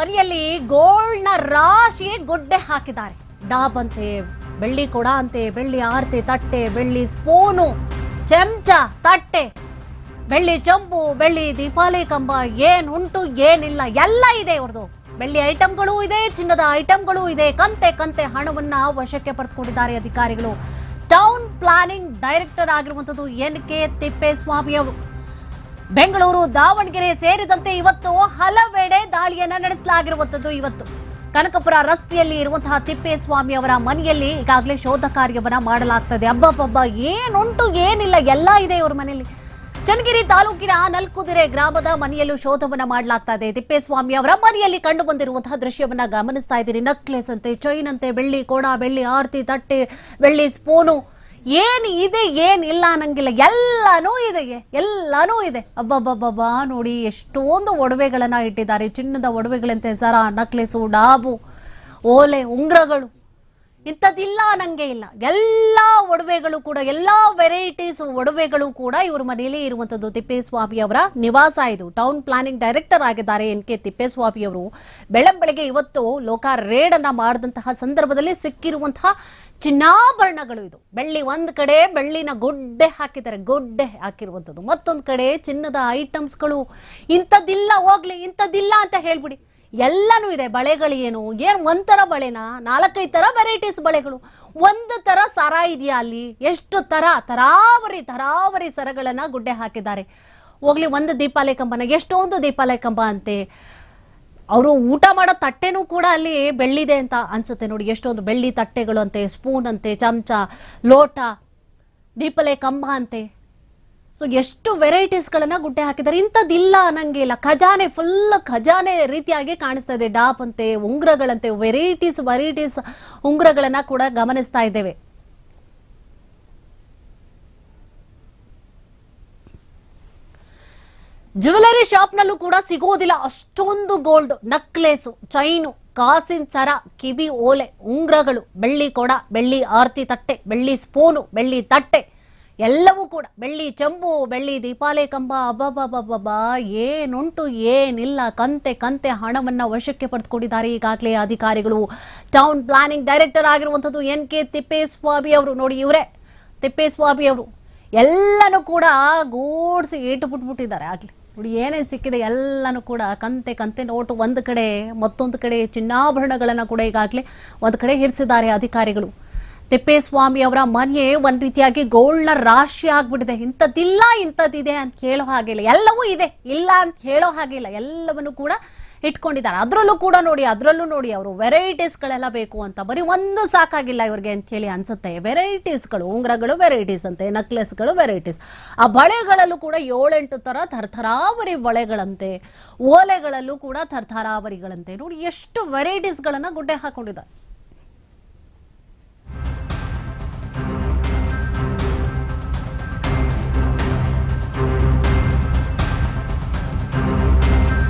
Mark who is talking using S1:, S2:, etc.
S1: ಮನೆಯಲ್ಲಿ ಗೋಲ್ಡ್ನ ರಾಶಿ ಗುಡ್ಡೆ ಹಾಕಿದ್ದಾರೆ. ಡಾಬ್ ಅಂತೆ ಬೆಳ್ಳಿ ಕೊಡ ಅಂತೆ ಬೆಳ್ಳಿ ಆರ್ತಿ ತಟ್ಟೆ, ಬೆಳ್ಳಿ ಸ್ಪೂನು, ಚಮಚ ತಟ್ಟೆ, ಬೆಳ್ಳಿ ಚಂಪು, ಬೆಳ್ಳಿ ದೀಪಾಲಿ ಕಂಬ, ಏನುಂಟು, ಏನಿಲ್ಲ, ಎಲ್ಲ ಇದೆ ಇವ್ರದ್ದು. ಬೆಳ್ಳಿ ಐಟಮ್ಗಳು ಇದೆ, ಚಿನ್ನದ ಐಟಮ್ಗಳು ಇದೆ, ಕಂತೆ ಕಂತೆ ಹಣವನ್ನ ವಶಕ್ಕೆ ಪಡೆದುಕೊಂಡಿದ್ದಾರೆ ಅಧಿಕಾರಿಗಳು. ಟೌನ್ ಪ್ಲಾನಿಂಗ್ ಡೈರೆಕ್ಟರ್ ಆಗಿರುವಂತದ್ದು ಎನ್ ಕೆ ತಿಪ್ಪೇಸ್ವಾಮಿ ಅವರು ಬೆಂಗಳೂರು, ದಾವಣಗೆರೆ ಸೇರಿದಂತೆ ಇವತ್ತು ಹಲವೆಡೆ ದಾಳಿಯನ್ನ ನಡೆಸಲಾಗಿರುವಂತದ್ದು ಇವತ್ತು. ಕನಕಪುರ ರಸ್ತೆಯಲ್ಲಿ ಇರುವಂತಹ ತಿಪ್ಪೇಸ್ವಾಮಿ ಅವರ ಮನೆಯಲ್ಲಿ ಈಗಾಗಲೇ ಶೋಧ ಕಾರ್ಯವನ್ನ ಮಾಡಲಾಗ್ತದೆ. ಅಬ್ಬಬ್ಬಬ್ಬ, ಏನುಂಟು, ಏನಿಲ್ಲ, ಎಲ್ಲ ಇದೆ ಇವ್ರ ಮನೆಯಲ್ಲಿ. ಚನ್ನಗಿರಿ ತಾಲೂಕಿನ ನಲ್ಕುದಿರೆ ಗ್ರಾಮದ ಮನೆಯಲ್ಲೂ ಶೋಧವನ್ನ ಮಾಡಲಾಗ್ತಾ ಇದೆ ತಿಪ್ಪೇಸ್ವಾಮಿ ಅವರ ಮನೆಯಲ್ಲಿ ಕಂಡು ಬಂದಿರುವಂತಹ ದೃಶ್ಯವನ್ನ ಗಮನಿಸ್ತಾ ಇದ್ದೀರಿ. ನಕ್ಲೆಸ್ ಅಂತೆ ಚೈನ್ ಅಂತೆ ಬೆಳ್ಳಿ, ಕೋಡ, ಬೆಳ್ಳಿ, ಆರ್ತಿ, ತಟ್ಟೆ, ಬೆಳ್ಳಿ, ಸ್ಪೂನು. ಏನ್ ಇದೆ, ಏನ್ ಇಲ್ಲ ಅನ್ನಂಗಿಲ್ಲ. ಎಲ್ಲನೂ ಇದೆ ಎಲ್ಲನೂ ಇದೆ. ಅಬ್ಬಬ್ಬಬ್ಬಬ್ಬಾ, ನೋಡಿ ಎಷ್ಟೊಂದು ಒಡವೆಗಳನ್ನ ಇಟ್ಟಿದ್ದಾರೆ. ಚಿನ್ನದ ಒಡವೆಗಳಂತೆ ಸರ ನಕ್ಲೆಸು ಡಾಬು ಓಲೆ, ಉಂಗ್ರಗಳು. ಇಂಥದ್ದಿಲ್ಲ ನನಗೆ ಇಲ್ಲ. ಎಲ್ಲ ಒಡವೆಗಳು ಕೂಡ, ಎಲ್ಲ ವೆರೈಟೀಸ್ ಒಡವೆಗಳು ಕೂಡ ಇವರ ಮನೆಯಲ್ಲಿ ಇರುವಂಥದ್ದು. ತಿಪ್ಪೇಸ್ವಾಮಿ ಅವರ ನಿವಾಸ ಇದು. ಟೌನ್ ಪ್ಲಾನಿಂಗ್ ಡೈರೆಕ್ಟರ್ ಆಗಿದ್ದಾರೆ ಎನ್ ಕೆ ತಿಪ್ಪೇಸ್ವಾಮಿ ಅವರು. ಬೆಳಂಬೆಳಗ್ಗೆ ಇವತ್ತು ಲೋಕ ರೇಡ್ ಅನ್ನ ಮಾಡಿದಂತಹ ಸಂದರ್ಭದಲ್ಲಿ ಸಿಕ್ಕಿರುವಂತಹ ಚಿನ್ನಾಭರಣಗಳು ಇದು. ಬೆಳ್ಳಿ ಒಂದು ಕಡೆ ಬೆಳ್ಳಿನ ಗೊಡ್ಡೆ ಹಾಕಿದ್ದಾರೆ. ಗೊಡ್ಡೆ ಹಾಕಿರುವಂಥದ್ದು. ಮತ್ತೊಂದು ಕಡೆ ಚಿನ್ನದ ಐಟಮ್ಸ್ಗಳು ಇಂಥದ್ದಿಲ್ಲ ಹೋಗ್ಲಿ, ಇಂಥದ್ದಿಲ್ಲ ಅಂತ ಹೇಳ್ಬಿಡಿ. ಎಲ್ಲನೂ ಇದೆ. ಬಳೆಗಳು ಏನು? ಏನು ಒಂಥರ ಬಳೆನಾ? ನಾಲ್ಕೈದು ಥರ ವೆರೈಟೀಸ್ ಬಳೆಗಳು. ಒಂದು ಥರ ಸರ ಇದೆಯಾ ಅಲ್ಲಿ? ಎಷ್ಟು ಥರ ತರಾವರಿ ತರಾವರಿ ಸರಗಳನ್ನು ಗುಡ್ಡೆ ಹಾಕಿದ್ದಾರೆ. ಹೋಗ್ಲಿ, ಒಂದು ದೀಪಾಲಯ ಕಂಬನ ಎಷ್ಟೊಂದು ದೀಪಾಲಯ ಕಂಬ ಅಂತೆ. ಅವರು ಊಟ ಮಾಡೋ ತಟ್ಟೆನೂ ಕೂಡ ಅಲ್ಲಿ ಬೆಳ್ಳಿದೆ ಅಂತ ಅನ್ಸುತ್ತೆ ನೋಡಿ. ಎಷ್ಟೊಂದು ಬೆಳ್ಳಿ ತಟ್ಟೆಗಳು ಅಂತೆ ಸ್ಪೂನ್ ಅಂತೆ, ಚಮಚ, ಲೋಟ ದೀಪಲೆ ಕಂಬ ಅಂತೆ. ಸೊ ಎಷ್ಟು ವೆರೈಟೀಸ್ಗಳನ್ನ ಗುಡ್ಡೆ ಹಾಕಿದ್ದಾರೆ? ಇಂಥದ್ದಿಲ್ಲ ಅನ್ನಂಗೆ ಇಲ್ಲ. ಖಜಾನೆ ಫುಲ್ ಖಜಾನೆ ರೀತಿಯಾಗಿ ಕಾಣಿಸ್ತಾ ಇದೆ. ಡಾಪ್ ಅಂತೆ, ಉಂಗ್ರಗಳಂತೆ ವೆರೈಟೀಸ್ ವೆರೈಟೀಸ್ ಉಂಗ್ರಗಳನ್ನ ಕೂಡ ಗಮನಿಸ್ತಾ ಇದ್ದೇವೆ. ಜ್ಯುವೆಲರಿ ಶಾಪ್ನಲ್ಲೂ ಕೂಡ ಸಿಗೋದಿಲ್ಲ. ಅಷ್ಟೊಂದು ಗೋಲ್ಡ್ ನಕ್ಲೇಸ್ ಚೈನು ಕಾಸಿನ ಸರ, ಕಿವಿ, ಓಲೆ, ಉಂಗ್ರಗಳು, ಬೆಳ್ಳಿ ಕೊಡ, ಬೆಳ್ಳಿ ಆರ್ತಿ ತಟ್ಟೆ, ಬೆಳ್ಳಿ ಸ್ಪೂನು ಬೆಳ್ಳಿ ತಟ್ಟೆ. ಎಲ್ಲವೂ ಕೂಡ. ಬೆಳ್ಳಿ ಚೆಂಬು, ಬೆಳ್ಳಿ ದೀಪಾಲೆ ಕಂಬ ಅಬ್ಬಬ್ಬಬ್ಬಬ್ಬಾ ಏನುಂಟು, ಏನಿಲ್ಲ. ಕಂತೆ ಕಂತೆ ಹಣವನ್ನು ವಶಕ್ಕೆ ಪಡೆದುಕೊಂಡಿದ್ದಾರೆ ಈಗಾಗಲೇ ಅಧಿಕಾರಿಗಳು. ಟೌನ್ ಪ್ಲಾನಿಂಗ್ ಡೈರೆಕ್ಟರ್ ಆಗಿರುವಂಥದ್ದು ಎನ್ ಕೆ ತಿಪ್ಪೇಸ್ವಾಮಿ ಅವರು. ನೋಡಿ ಇವರೇ, ತಿಪ್ಪೇಸ್ವಾಮಿ ಅವರು. ಎಲ್ಲನೂ ಕೂಡ ಗೂಡ್ಸಿ ಏಟು ಬಿಟ್ಬಿಟ್ಟಿದ್ದಾರೆ ಆಗಲಿ. ನೋಡಿ ಏನೇನು ಸಿಕ್ಕಿದೆ ಎಲ್ಲನೂ ಕೂಡ. ಕಂತೆ ಕಂತೆ ನೋಟು ಒಂದು ಕಡೆ, ಮತ್ತೊಂದು ಕಡೆ ಚಿನ್ನಾಭರಣಗಳನ್ನು ಕೂಡ ಈಗಾಗಲೇ ಒಂದು ಕಡೆ ಇರಿಸಿದ್ದಾರೆ ಅಧಿಕಾರಿಗಳು. ತಿಪ್ಪೇಸ್ವಾಮಿ ಅವರ ಮನೆ ಒಂದ್ ರೀತಿಯಾಗಿ ಗೋಲ್ಡ್ನ ರಾಶಿ ಆಗ್ಬಿಟ್ಟಿದೆ. ಇಂಥದ್ದಿಲ್ಲ, ಇಂಥದ್ದಿದೆ ಅಂತ ಹೇಳೋ ಹಾಗಿಲ್ಲ. ಎಲ್ಲವೂ ಇದೆ. ಇಲ್ಲ ಅಂತ ಹೇಳೋ ಹಾಗಿಲ್ಲ. ಎಲ್ಲವನ್ನು ಕೂಡ ಇಟ್ಕೊಂಡಿದ್ದಾರೆ. ಅದರಲ್ಲೂ ಕೂಡ ನೋಡಿ, ಅದರಲ್ಲೂ ನೋಡಿ, ಅವರು ವೆರೈಟೀಸ್ಗಳೆಲ್ಲ ಬೇಕು ಅಂತ. ಬರೀ ಒಂದು ಸಾಕಾಗಿಲ್ಲ ಇವ್ರಿಗೆ ಅಂತ ಹೇಳಿ ಅನ್ಸುತ್ತೆ. ವೆರೈಟೀಸ್ಗಳು, ಉಂಗ್ರಗಳು ವೆರೈಟೀಸ್ ಅಂತೆ ನಕ್ಲೆಸ್ಗಳು ವೆರೈಟೀಸ್. ಆ ಬಳೆಗಳಲ್ಲೂ ಕೂಡ ಏಳೆಂಟು ಥರ ಥರ್ಥರಾವರಿ ಬಳೆಗಳಂತೆ, ಓಲೆಗಳಲ್ಲೂ ಕೂಡ ಥರ್ಥರಾವರಿಗಳಂತೆ. ನೋಡಿ, ಎಷ್ಟು ವೆರೈಟೀಸ್ಗಳನ್ನು ಗುಡ್ಡೆ ಹಾಕೊಂಡಿದ್ದಾರೆ.